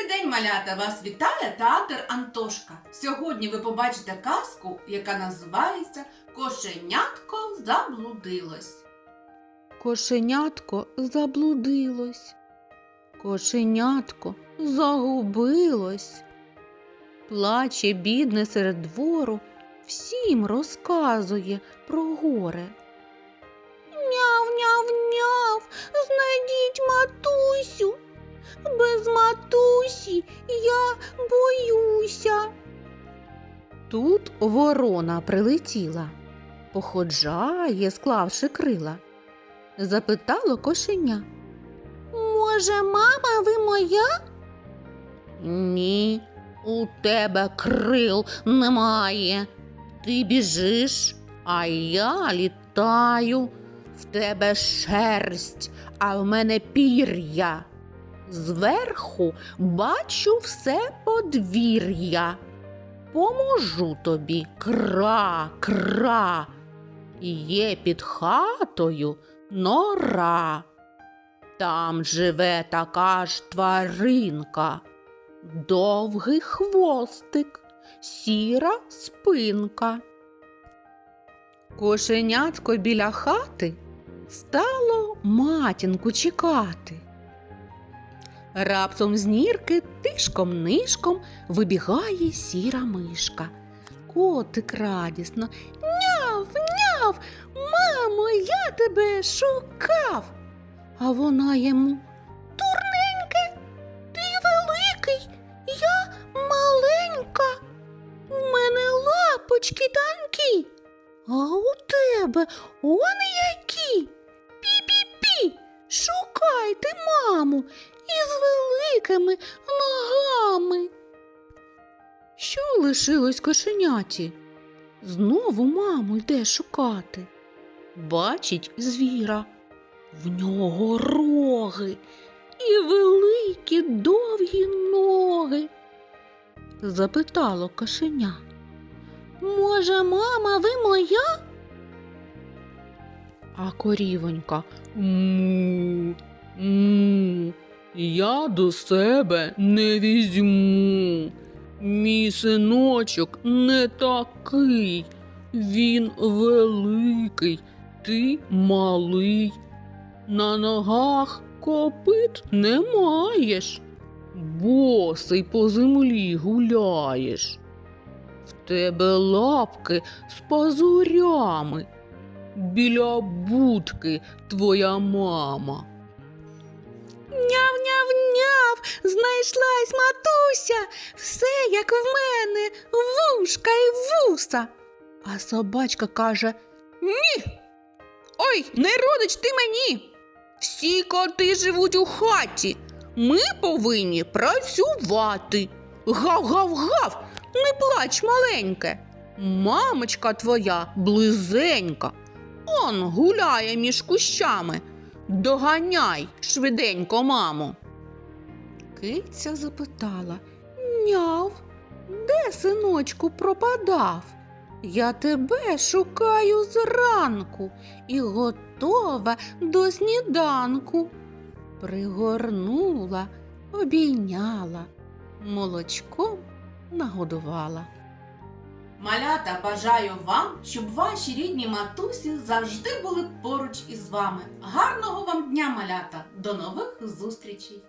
Добрий день, малята! Вас вітає театр Антошка. Сьогодні ви побачите казку, яка називається Кошенятко заблудилось. Кошенятко заблудилось, кошенятко загубилось. Плаче бідне серед двору, всім розказує про горе. Няв, няв, няв, знайдіть матусю. Без матусі я боюся. Тут ворона прилетіла, походжає, склавши крила. Запитало кошеня. Може, мама, ви моя? Ні, у тебе крил немає. Ти біжиш, а я літаю. В тебе шерсть, а в мене пір'я. Зверху бачу все подвір'я. Поможу тобі, кра, кра. Є під хатою нора. Там живе така ж тваринка, довгий хвостик, сіра спинка. Кошенятко біля хати стало матінку чекати. Раптом з нірки тишком нишком вибігає сіра мишка. Котик радісно. Няв, няв, мамо, я тебе шукав. А вона йому Турненьке, ти великий, я маленька. У мене лапочки танкі, а у тебе он які. Пі-пі-пі, шукайте маму із великими ногами. Що лишилось кошеняті? Знову маму йде шукати. Бачить звіра. В нього роги і великі довгі ноги. Запитало кошеня. Може, мама, ви моя? А корівонька му, му, я до себе не візьму. Мій синочок не такий, він великий, ти малий. На ногах копит не маєш, босий по землі гуляєш. В тебе лапки з пазурями, біля будки твоя мама. Знайшлась матуся, все як в мене, вушка і вуса. А собачка каже Ні. Ой, не родич ти мені. Всі коти живуть у хаті. Ми повинні працювати. Гав-гав-гав, не плач, маленьке. Мамочка твоя близенька. Он гуляє між кущами. Доганяй швиденько, мамо. Киця запитала Няв, де синочку пропадав? Я тебе шукаю зранку і готова до сніданку. Пригорнула, обійняла, молочком нагодувала. Малята, бажаю вам, щоб ваші рідні матусі завжди були поруч із вами. Гарного вам дня, малята! До нових зустрічей!